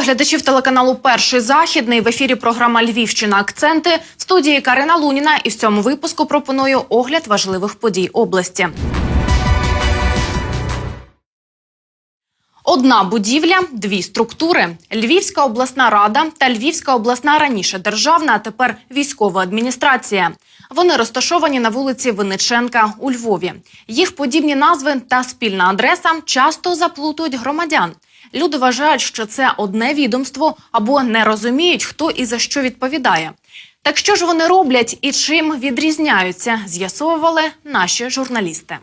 Глядачів телеканалу Перший західний в ефірі. Програма Львівщина. Акценти в студії Карина Луніна. І в цьому випуску пропоную огляд важливих подій області. Одна будівля, дві структури: Львівська обласна рада та Львівська обласна раніше державна, а тепер військова адміністрація. Вони розташовані на вулиці Винниченка у Львові. Їх подібні назви та спільна адреса часто заплутують громадян. Люди вважають, що це одне відомство або не розуміють, хто і за що відповідає. Так що ж вони роблять і чим відрізняються, з'ясовували наші журналісти.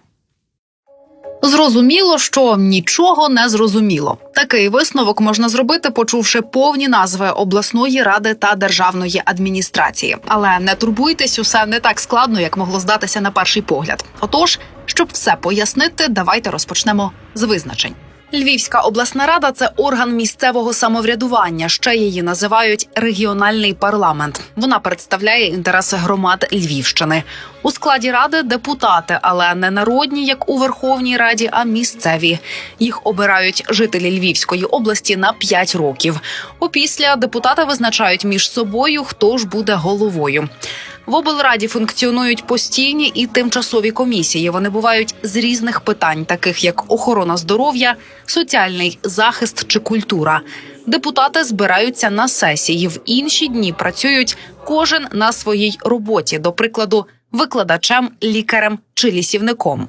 Зрозуміло, що нічого не зрозуміло. Такий висновок можна зробити, почувши повні назви обласної ради та державної адміністрації. Але не турбуйтесь, усе не так складно, як могло здатися на перший погляд. Отож, щоб все пояснити, давайте розпочнемо з визначень. Львівська обласна рада це орган місцевого самоврядування. Ще її називають регіональний парламент. Вона представляє інтереси громад Львівщини. У складі ради депутати, але не народні, як у Верховній Раді, а місцеві. Їх обирають жителі Львівської області на 5 років. Опісля депутати визначають між собою, хто ж буде головою. В облраді функціонують постійні і тимчасові комісії. Вони бувають з різних питань, таких як охорона здоров'я, соціальний захист чи культура. Депутати збираються на сесії. В інші дні працюють кожен на своїй роботі, до прикладу, викладачем, лікарем чи лісівником.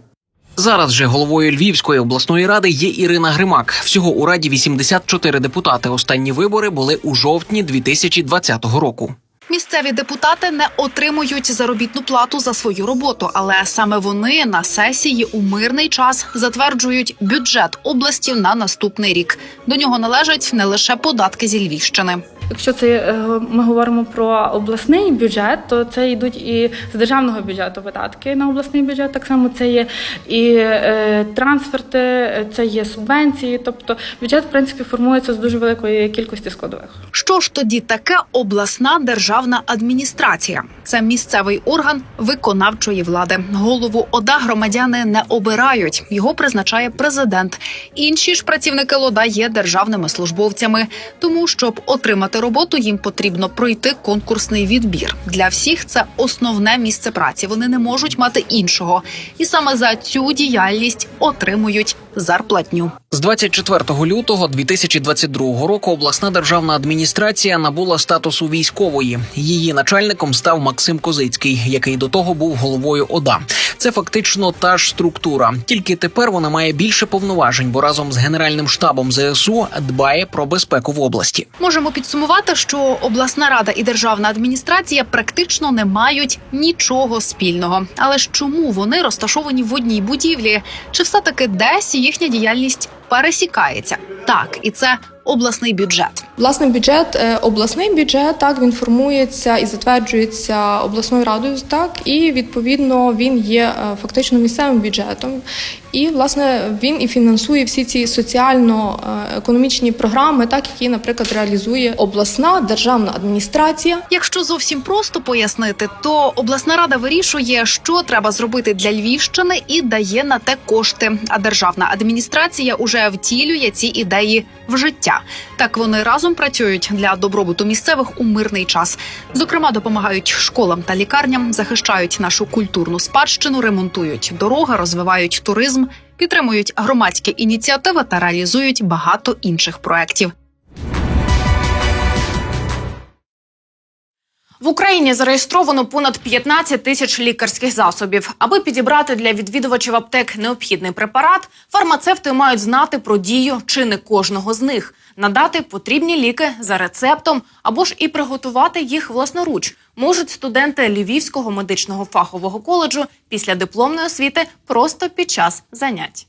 Зараз же головою Львівської обласної ради є Ірина Гримак. Всього у раді 84 депутати. Останні вибори були у жовтні 2020 року. Місцеві депутати не отримують заробітну плату за свою роботу, але саме вони на сесії у мирний час затверджують бюджет області на наступний рік. До нього належать не лише податки зі Львівщини. Якщо це е, ми говоримо про обласний бюджет, то це йдуть і з державного бюджету видатки на обласний бюджет. Так само це є і е, трансферти, це є субвенції. Тобто бюджет, в принципі, формується з дуже великої кількості складових. Що ж тоді таке обласна державна адміністрація? Це місцевий орган виконавчої влади. Голову ОДА громадяни не обирають. Його призначає президент. Інші ж працівники ЛОДА є державними службовцями. Тому, щоб отримати роботу, їм потрібно пройти конкурсний відбір. Для всіх це основне місце праці. Вони не можуть мати іншого, і саме за цю діяльність отримують зарплатню. З 24 лютого 2022 року обласна державна адміністрація набула статусу військової. Її начальником став Максим Козицький, який до того був головою ОДА. Це фактично та ж структура, тільки тепер вона має більше повноважень, бо разом з генеральним штабом ЗСУ дбає про безпеку в області. Можемо підсумувати, що обласна рада і державна адміністрація практично не мають нічого спільного. Але ж чому вони розташовані в одній будівлі? Чи все таки десь їхня діяльність пересікається? Так, і це обласний бюджет. Власне, бюджет, е, обласний бюджет, так він формується і затверджується обласною радою, так і відповідно він є е, фактично місцевим бюджетом. І власне він і фінансує всі ці соціально-економічні програми, так які, наприклад, реалізує обласна державна адміністрація. Якщо зовсім просто пояснити, то обласна рада вирішує, що треба зробити для Львівщини, і дає на те кошти. А державна адміністрація уже втілює ці ідеї в життя. Так вони разом працюють для добробуту місцевих у мирний час. Зокрема, допомагають школам та лікарням, захищають нашу культурну спадщину, ремонтують дороги, розвивають туризм, підтримують громадські ініціативи та реалізують багато інших проєктів. В Україні зареєстровано понад 15 тисяч лікарських засобів. Аби підібрати для відвідувачів аптек необхідний препарат, фармацевти мають знати про дію чи не кожного з них, надати потрібні ліки за рецептом або ж і приготувати їх власноруч. Можуть студенти Львівського медичного фахового коледжу після дипломної освіти просто під час занять.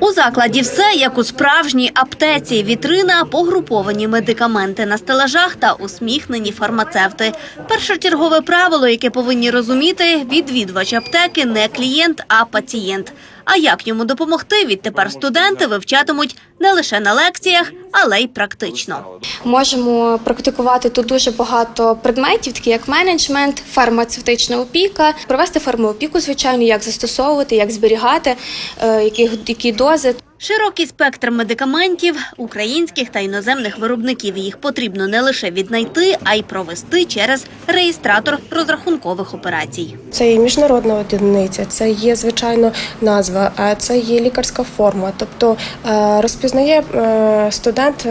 У закладі все як у справжній аптеці. Вітрина, погруповані медикаменти на стелажах та усміхнені фармацевти. Першочергове правило, яке повинні розуміти, відвідувач аптеки не клієнт, а пацієнт. А як йому допомогти? Відтепер студенти вивчатимуть не лише на лекціях, але й практично. Можемо практикувати тут дуже багато предметів, такі як менеджмент, фармацевтична опіка, провести фармоопіку, звичайно, як застосовувати, як зберігати, е, які, які дози. Широкий спектр медикаментів, українських та іноземних виробників. Їх потрібно не лише віднайти, а й провести через реєстратор розрахункових операцій. Це є міжнародна одиниця, це є звичайно назва, а це є лікарська форма. Тобто е, розпізнає е, студент.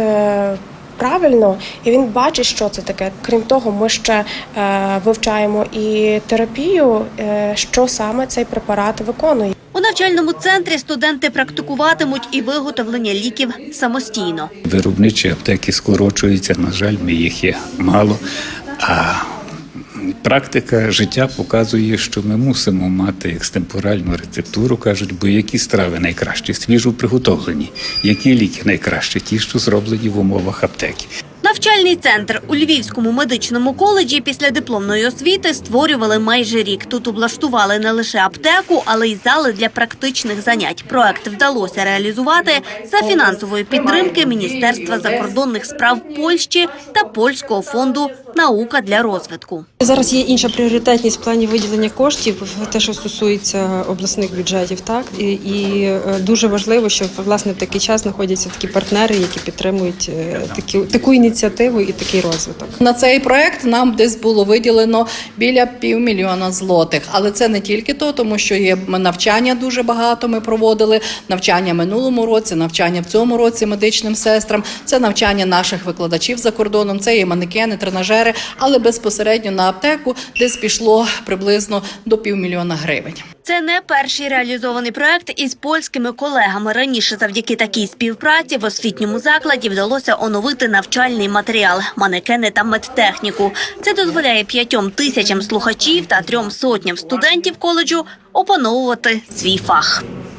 Правильно, і він бачить, що це таке. Крім того, ми ще е, вивчаємо і терапію, е, що саме цей препарат виконує. У навчальному центрі студенти практикуватимуть і виготовлення ліків самостійно. Виробничі аптеки скорочуються, на жаль, ми їх є мало. А практика життя показує, що ми мусимо мати екстемпоральну рецептуру, кажуть, бо які страви найкращі, свіжо приготовлені, які ліки найкращі, ті, що зроблені в умовах аптеки. Навчальний центр у Львівському медичному коледжі після дипломної освіти створювали майже рік. Тут облаштували не лише аптеку, але й зали для практичних занять. Проект вдалося реалізувати за фінансової підтримки Міністерства закордонних справ Польщі та польського фонду Наука для розвитку. Зараз є інша пріоритетність в плані виділення коштів, те, що стосується обласних бюджетів, так і, і е, дуже важливо, що власне в такий час знаходяться такі партнери, які підтримують е, такі таку ініціативу і такий розвиток. На цей проект нам десь було виділено біля півмільйона злотих. Але це не тільки то, тому що є навчання дуже багато. Ми проводили навчання минулому році, навчання в цьому році медичним сестрам. Це навчання наших викладачів за кордоном. Це є манекени, тренажери, але безпосередньо на аптеку десь пішло приблизно до півмільйона гривень. Це не перший реалізований проект із польськими колегами. Раніше, завдяки такій співпраці, в освітньому закладі вдалося оновити навчальний матеріал, манекени та медтехніку. Це дозволяє п'ятьом тисячам слухачів та трьом сотням студентів коледжу опановувати свій фах. –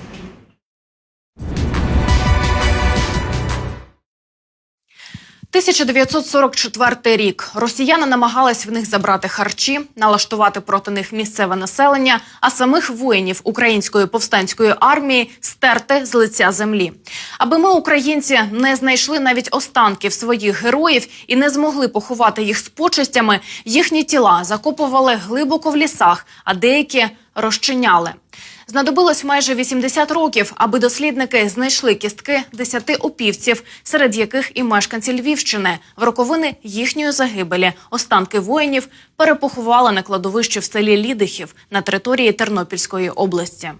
1944 рік. Росіяни намагались в них забрати харчі, налаштувати проти них місцеве населення, а самих воїнів української повстанської армії стерти з лиця землі. Аби ми, українці, не знайшли навіть останків своїх героїв і не змогли поховати їх з почестями, їхні тіла закопували глибоко в лісах, а деякі розчиняли. Знадобилось майже 80 років, аби дослідники знайшли кістки 10 опівців, серед яких і мешканці Львівщини. В роковини їхньої загибелі останки воїнів перепоховали на кладовищі в селі Лідихів на території Тернопільської області.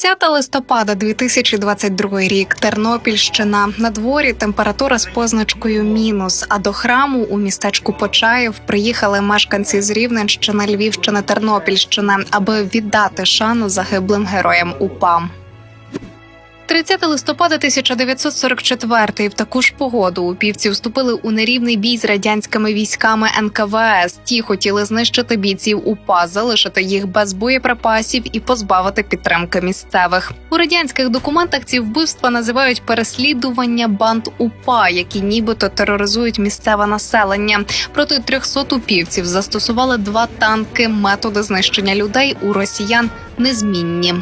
30 листопада 2022 рік. Тернопільщина. На дворі температура з позначкою мінус. А до храму у містечку Почаїв приїхали мешканці з Рівненщини, Львівщини, Тернопільщини, аби віддати шану загиблим героям УПА. 30 листопада 1944 в таку ж погоду упівці вступили у нерівний бій з радянськими військами НКВС. Ті хотіли знищити бійців УПА, залишити їх без боєприпасів і позбавити підтримки місцевих. У радянських документах ці вбивства називають переслідування банд УПА, які нібито тероризують місцеве населення. Проти 300 упівців застосували два танки. Методи знищення людей у росіян незмінні.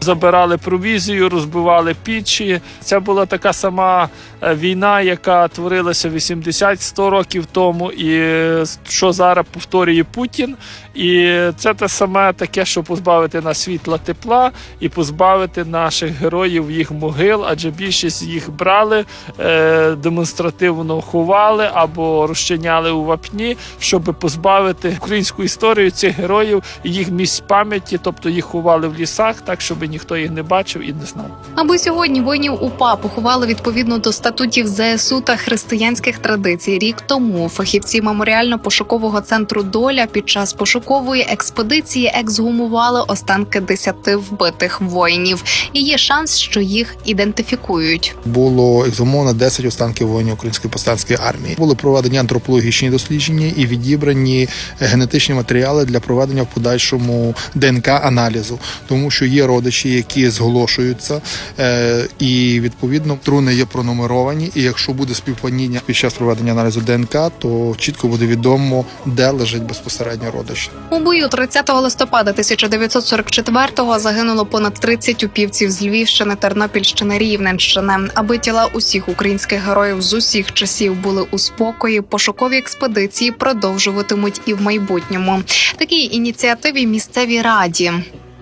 Забирали провізію, розбивали пічі. Це була така сама е, війна, яка творилася 80-100 років тому, і е, що зараз повторює Путін. І це те саме таке, що позбавити нас світла тепла і позбавити наших героїв їх могил, адже більшість їх брали, е, демонстративно ховали або розчиняли у вапні, щоб позбавити українську історію цих героїв і їх місць пам'яті, тобто їх ховали в лісах, так щоб ніхто їх не бачив і не знав. Аби сьогодні воїнів УПА поховали відповідно до статутів ЗСУ та християнських традицій. Рік тому фахівці меморіально-пошукового центру Доля під час пошукової експедиції ексгумували останки десяти вбитих воїнів. І є шанс, що їх ідентифікують. було ексгумовано 10 останків воїнів української повстанської армії. Були проведені антропологічні дослідження і відібрані генетичні матеріали для проведення в подальшому ДНК аналізу, тому що є родичі родичі, які зголошуються, е, і відповідно труни є пронумеровані. І якщо буде співпадіння під час проведення аналізу ДНК, то чітко буде відомо, де лежить безпосередньо родич. У бою 30 листопада 1944-го загинуло понад 30 упівців з Львівщини, Тернопільщини, Рівненщини. Аби тіла усіх українських героїв з усіх часів були у спокої, пошукові експедиції продовжуватимуть і в майбутньому. Такій ініціативі місцевій раді.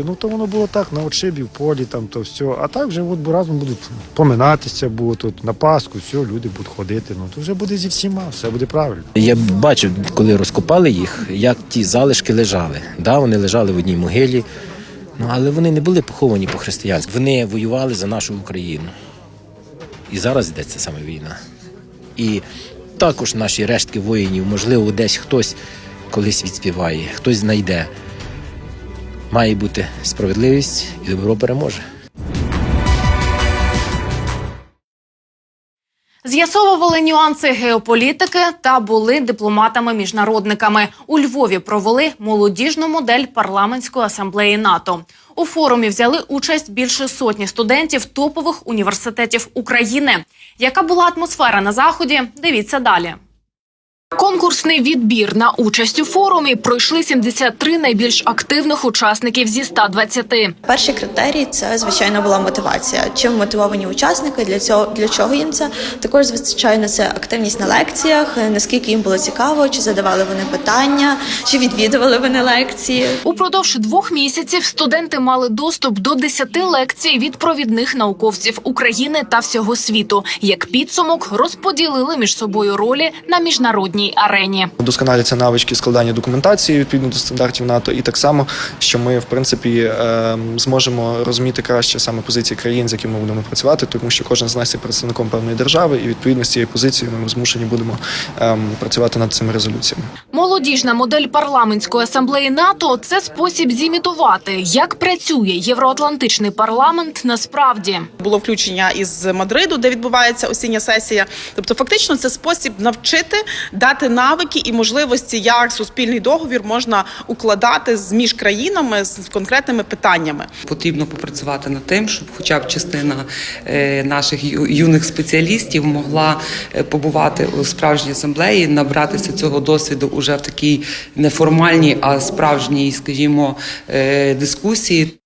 Ну то воно було так, на отшибі, в полі, там то все. А так вже от разом будуть поминатися, будуть тут на Пасху, все, люди будуть ходити. Ну то вже буде зі всіма, все буде правильно. Я бачив, коли розкопали їх, як ті залишки лежали. Да, вони лежали в одній могилі, ну але вони не були поховані по-християнськи. Вони воювали за нашу Україну. І зараз йдеться саме війна. І також наші рештки воїнів, можливо, десь хтось колись відспіває, хтось знайде. Має бути справедливість і добро переможе. З'ясовували нюанси геополітики та були дипломатами-міжнародниками. У Львові провели молодіжну модель парламентської асамблеї НАТО. У форумі взяли участь більше сотні студентів топових університетів України. Яка була атмосфера на заході? Дивіться далі. Конкурсний відбір на участь у форумі пройшли 73 найбільш активних учасників зі 120. Перший критерій це звичайно була мотивація. Чим мотивовані учасники для цього для чого їм це також звичайно це активність на лекціях, наскільки їм було цікаво, чи задавали вони питання, чи відвідували вони лекції. Упродовж двох місяців студенти мали доступ до 10 лекцій від провідних науковців України та всього світу. Як підсумок розподілили між собою ролі на міжнародній арені. Вдосконаляться навички складання документації відповідно до стандартів НАТО, і так само, що ми в принципі е, зможемо розуміти краще саме позиції країн, з якими ми будемо працювати, тому що кожен з нас є представником певної держави, і відповідно з цією позицією ми змушені будемо е, працювати над цими резолюціями. Молодіжна модель парламентської асамблеї НАТО це спосіб зімітувати, як працює євроатлантичний парламент насправді. було включення із Мадриду, де відбувається осіння сесія. Тобто, фактично, це спосіб навчити, дати навики і можливості, як суспільний договір можна укладати з між країнами з конкретними питаннями. Потрібно попрацювати над тим, щоб хоча б частина е, наших юних спеціалістів могла е, побувати у справжній асамблеї, набратися цього досвіду уже в такій неформальній, а справжній, скажімо, е, дискусії.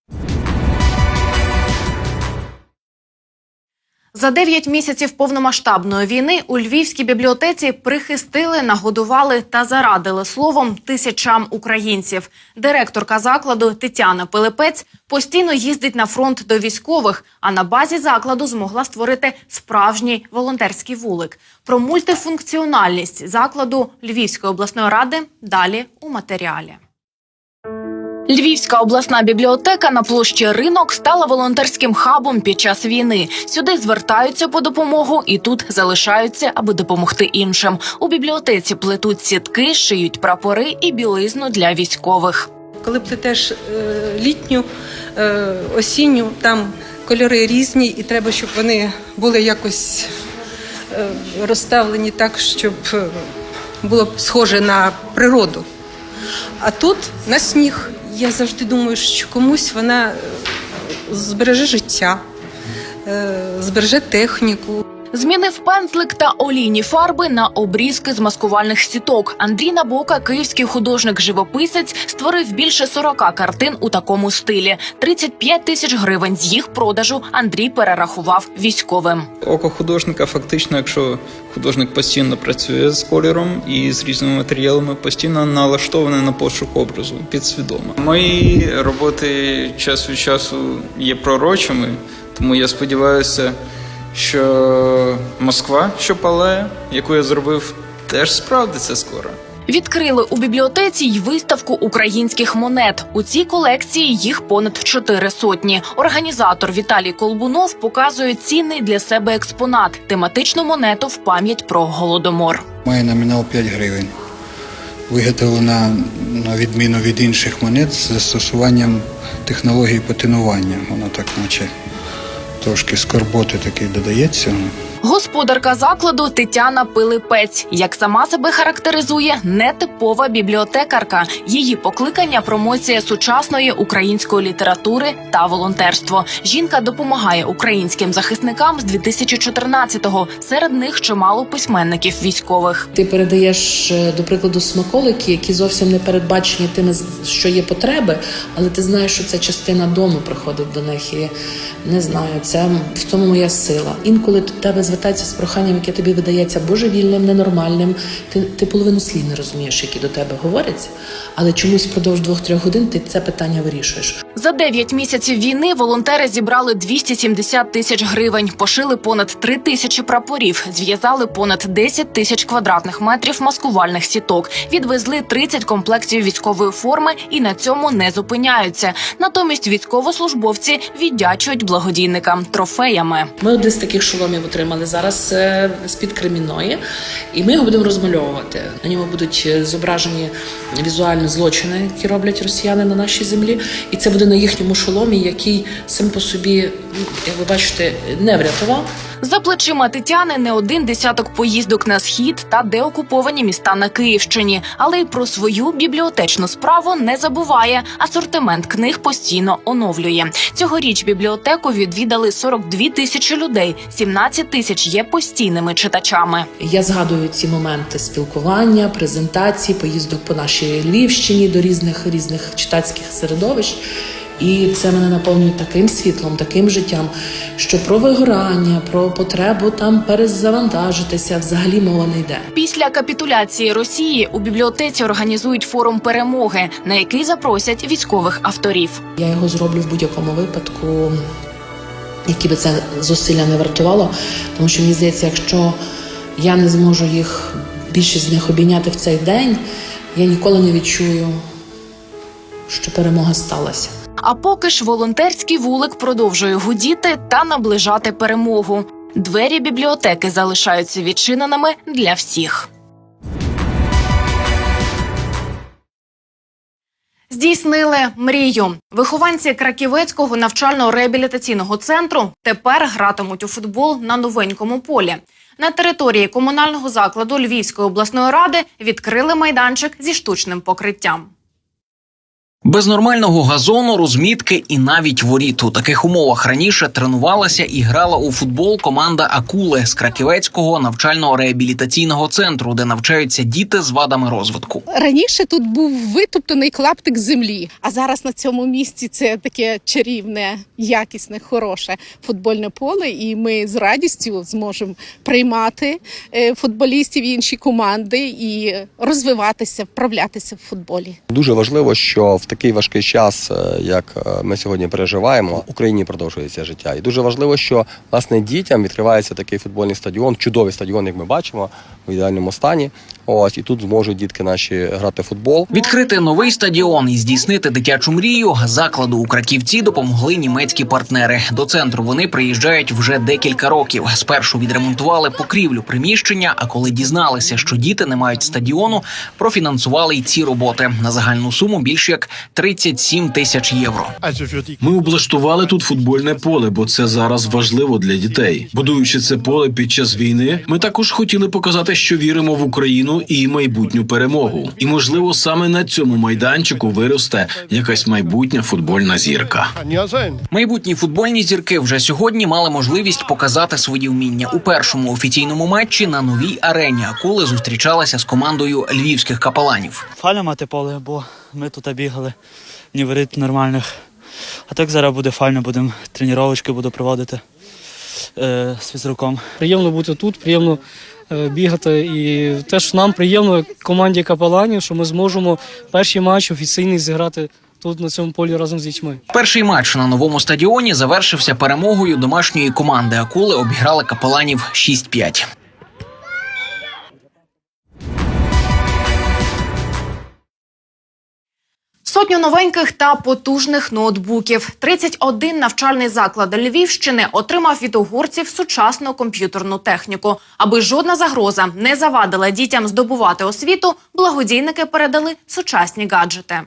За 9 місяців повномасштабної війни у Львівській бібліотеці прихистили, нагодували та зарадили словом тисячам українців. Директорка закладу Тетяна Пилипець постійно їздить на фронт до військових, а на базі закладу змогла створити справжній волонтерський вулик. Про мультифункціональність закладу Львівської обласної ради далі у матеріалі. Львівська обласна бібліотека на площі ринок стала волонтерським хабом під час війни. Сюди звертаються по допомогу і тут залишаються, аби допомогти іншим. У бібліотеці плетуть сітки, шиють прапори і білизну для військових. Коли плетеш е, літню, е, осінню, там кольори різні, і треба, щоб вони були якось е, розставлені так, щоб було схоже на природу. А тут на сніг. Я завжди думаю, що комусь вона е, збереже життя, е, збереже техніку. Змінив пензлик та олійні фарби на обрізки з маскувальних сіток. Андрій Набока, київський художник-живописець, створив більше 40 картин у такому стилі. 35 тисяч гривень з їх продажу Андрій перерахував військовим. Око художника, фактично, якщо художник постійно працює з кольором і з різними матеріалами, постійно налаштований на пошук образу підсвідомо. Мої роботи час від часу є пророчими, тому я сподіваюся, що Москва, що палає, яку я зробив, теж справдиться скоро. Відкрили у бібліотеці й виставку українських монет. У цій колекції їх понад чотири сотні. Організатор Віталій Колбунов показує цінний для себе експонат тематичну монету в пам'ять про голодомор. Має номінал 5 гривень. Виготовлена на відміну від інших монет з застосуванням технології патинування. Вона так наче трошки скорботи такий додається. Господарка закладу Тетяна Пилипець, як сама себе характеризує, нетипова бібліотекарка. Її покликання промоція сучасної української літератури та волонтерство. Жінка допомагає українським захисникам з 2014-го. Серед них чимало письменників військових. Ти передаєш, е, до прикладу, смаколики, які зовсім не передбачені тими, що є потреби, але ти знаєш, що ця частина дому приходить до них. І не знаю, це в тому моя сила. Інколи до тебе звертаються з проханням, яке тобі видається божевільним, ненормальним. Ти, ти половину слів не розумієш, які до тебе говорять, але чомусь впродовж двох-трьох годин ти це питання вирішуєш. За 9 місяців війни волонтери зібрали 270 тисяч гривень, пошили понад 3 тисячі прапорів, зв'язали понад 10 тисяч квадратних метрів маскувальних сіток, відвезли 30 комплектів військової форми і на цьому не зупиняються. Натомість військовослужбовці віддячують благодійникам трофеями. Ми один з таких шоломів отримали зараз е, з-під Кремінної, і ми його будемо розмальовувати. На ньому будуть е, зображені візуальні злочини, які роблять росіяни на нашій землі. І це буде на їхньому шоломі, який сам по собі, ну, як ви бачите, не врятував. За плечима Тетяни не один десяток поїздок на схід та деокуповані міста на Київщині, але й про свою бібліотечну справу не забуває. Асортимент книг постійно оновлює. Цьогоріч бібліотеку відвідали 42 тисячі людей, 17 тисяч є постійними читачами. Я згадую ці моменти спілкування, презентації, поїздок по нашій Львівщині до різних різних читацьких середовищ. І це мене наповнює таким світлом, таким життям, що про вигорання, про потребу там перезавантажитися взагалі мова не йде. Після капітуляції Росії у бібліотеці організують форум перемоги, на який запросять військових авторів. Я його зроблю в будь-якому випадку, які би це зусилля не вартувало. Тому що мені здається, якщо я не зможу їх більшість з них обійняти в цей день, я ніколи не відчую, що перемога сталася. А поки ж волонтерський вулик продовжує гудіти та наближати перемогу. Двері бібліотеки залишаються відчиненими для всіх. Здійснили мрію. Вихованці Краківецького навчально-реабілітаційного центру тепер гратимуть у футбол на новенькому полі. На території комунального закладу Львівської обласної ради відкрили майданчик зі штучним покриттям. Без нормального газону, розмітки і навіть воріт у таких умовах раніше тренувалася і грала у футбол команда Акули з Краківецького навчально-реабілітаційного центру, де навчаються діти з вадами розвитку. Раніше тут був витоптаний клаптик землі, а зараз на цьому місці це таке чарівне, якісне, хороше футбольне поле, і ми з радістю зможемо приймати е, футболістів і інші команди і розвиватися, вправлятися в футболі. Дуже важливо, що в такий важкий час, е, як е, ми сьогодні переживаємо, в Україні продовжується життя. І дуже важливо, що власне дітям відкривається такий футбольний стадіон, чудовий стадіон, як ми бачимо, в ідеальному стані. Ось і тут зможуть дітки наші грати в футбол. Відкрити новий стадіон і здійснити дитячу мрію закладу у Краківці допомогли німецькі партнери. До центру вони приїжджають вже декілька років. Спершу відремонтували покрівлю приміщення. А коли дізналися, що діти не мають стадіону, профінансували й ці роботи на загальну суму більш як 37 тисяч євро. Ми облаштували тут футбольне поле, бо це зараз важливо для дітей. Будуючи це поле під час війни, ми також хотіли показати, що віримо в Україну і майбутню перемогу. І можливо, саме на цьому майданчику виросте якась майбутня футбольна зірка. Майбутні футбольні зірки вже сьогодні мали можливість показати свої вміння у першому офіційному матчі на новій арені. Акули зустрічалася з командою львівських капеланів. Файно мати поле, бо ми тут бігали, ні воріт нормальних. А так зараз буде файно, будемо тренувачки буду проводити е, з фізруком. Приємно бути тут, приємно е, бігати. І теж нам приємно команді капеланів, що ми зможемо перший матч офіційний зіграти тут на цьому полі разом з дітьми. Перший матч на новому стадіоні завершився перемогою домашньої команди. Акули обіграли капеланів 6-5. Сотню новеньких та потужних ноутбуків. 31 навчальний заклад Львівщини отримав від угорців сучасну комп'ютерну техніку. Аби жодна загроза не завадила дітям здобувати освіту, благодійники передали сучасні гаджети.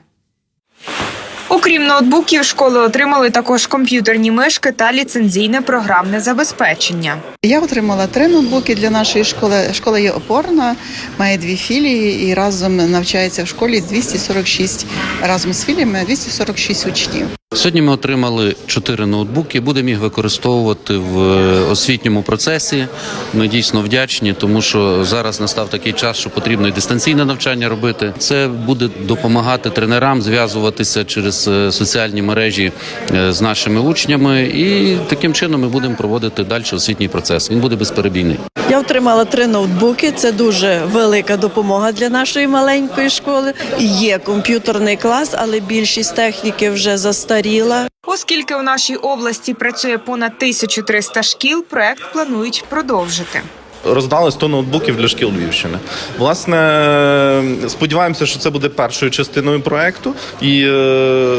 Окрім ноутбуків, школи отримали також комп'ютерні мишки та ліцензійне програмне забезпечення. Я отримала три ноутбуки для нашої школи. Школа є опорна, має дві філії і разом навчається в школі 246, разом з філіями 246 учнів. Сьогодні ми отримали чотири ноутбуки. Будемо їх використовувати в е, освітньому процесі. Ми дійсно вдячні, тому що зараз настав такий час, що потрібно і дистанційне навчання робити. Це буде допомагати тренерам зв'язуватися через е, соціальні мережі е, з нашими учнями, і таким чином ми будемо проводити далі освітній процес. Він буде безперебійний. Я отримала три ноутбуки. Це дуже велика допомога для нашої маленької школи. Є комп'ютерний клас, але більшість техніки вже застаріла. Оскільки у нашій області працює понад 1300 шкіл, проект планують продовжити. Роздали 100 ноутбуків для шкіл Львівщини. Власне, сподіваємося, що це буде першою частиною проекту. І е,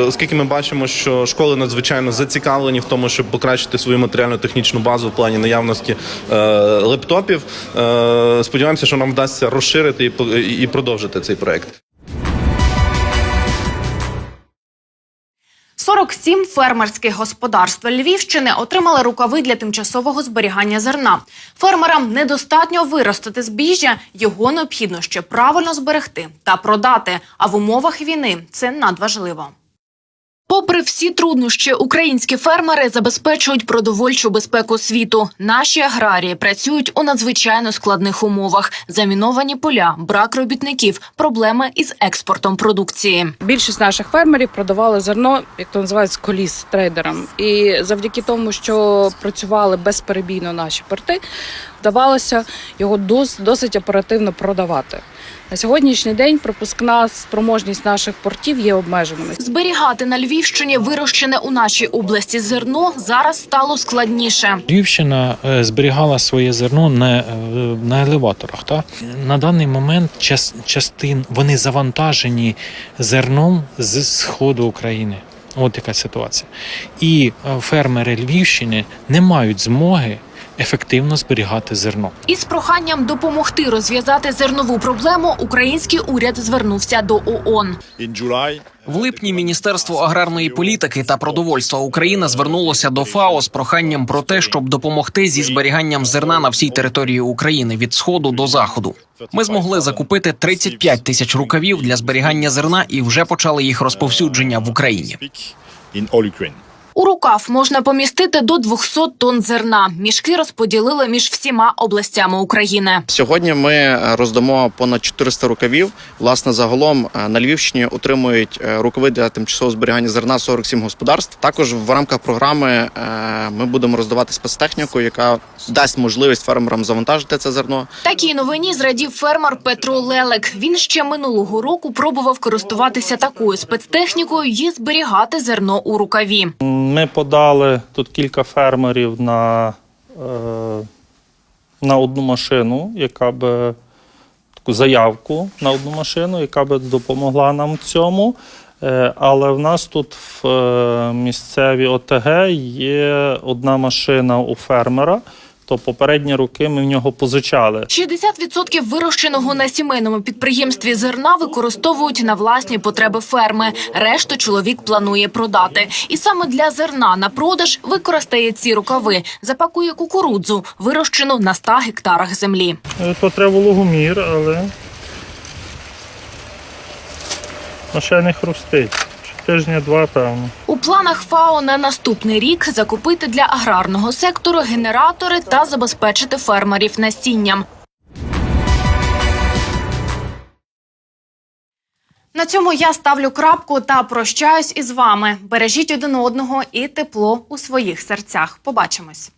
оскільки ми бачимо, що школи надзвичайно зацікавлені в тому, щоб покращити свою матеріально-технічну базу в плані наявності е, лептопів, е, сподіваємося, що нам вдасться розширити і, продовжити цей проект. 47 фермерських господарств Львівщини отримали рукави для тимчасового зберігання зерна. Фермерам недостатньо виростити збіжжя, його необхідно ще правильно зберегти та продати. А в умовах війни це надважливо. Попри всі труднощі, українські фермери забезпечують продовольчу безпеку світу. Наші аграрії працюють у надзвичайно складних умовах: заміновані поля, брак робітників, проблеми із експортом продукції. Більшість наших фермерів продавали зерно, як то називають, коліс трейдерам. І завдяки тому, що працювали безперебійно наші порти, вдавалося його дос- досить оперативно продавати. На сьогоднішній день пропускна спроможність наших портів є обмеженими. Зберігати на Львівщині вирощене у нашій області зерно зараз стало складніше. Львівщина е, зберігала своє зерно на, е, на елеваторах. Та? На даний момент час, частин вони завантажені зерном з сходу України. От яка ситуація. І е, фермери Львівщини не мають змоги ефективно зберігати зерно. Із проханням допомогти розв'язати зернову проблему український уряд звернувся до ООН. В липні Міністерство аграрної політики та продовольства України звернулося до ФАО з проханням про те, щоб допомогти зі зберіганням зерна на всій території України від сходу до заходу. Ми змогли закупити 35 тисяч рукавів для зберігання зерна і вже почали їх розповсюдження в Україні. У рукав можна помістити до 200 тонн зерна. Мішки розподілили між всіма областями України. Сьогодні ми роздамо понад 400 рукавів. Власне, загалом е, на Львівщині отримують е, рукави для тимчасового зберігання зерна 47 господарств. Також в рамках програми е, ми будемо роздавати спецтехніку, яка дасть можливість фермерам завантажити це зерно. Такій новині зрадів фермер Петро Лелек. Він ще минулого року пробував користуватися такою спецтехнікою і зберігати зерно у рукаві. Ми подали тут кілька фермерів на, е, на одну машину, яка би таку заявку на одну машину, яка би допомогла нам в цьому. Е, але в нас тут в е, місцевій ОТГ є одна машина у фермера, то попередні роки ми в нього позичали. 60% вирощеного на сімейному підприємстві зерна використовують на власні потреби ферми. Решту чоловік планує продати. І саме для зерна на продаж використає ці рукави. Запакує кукурудзу, вирощену на 100 гектарах землі. Е, То треба вологомір, але ще не хрустить. Ще Тижня-два, певно. У планах ФАО на наступний рік закупити для аграрного сектору генератори та забезпечити фермерів насінням. На цьому я ставлю крапку та прощаюсь із вами. Бережіть один одного і тепло у своїх серцях. Побачимось.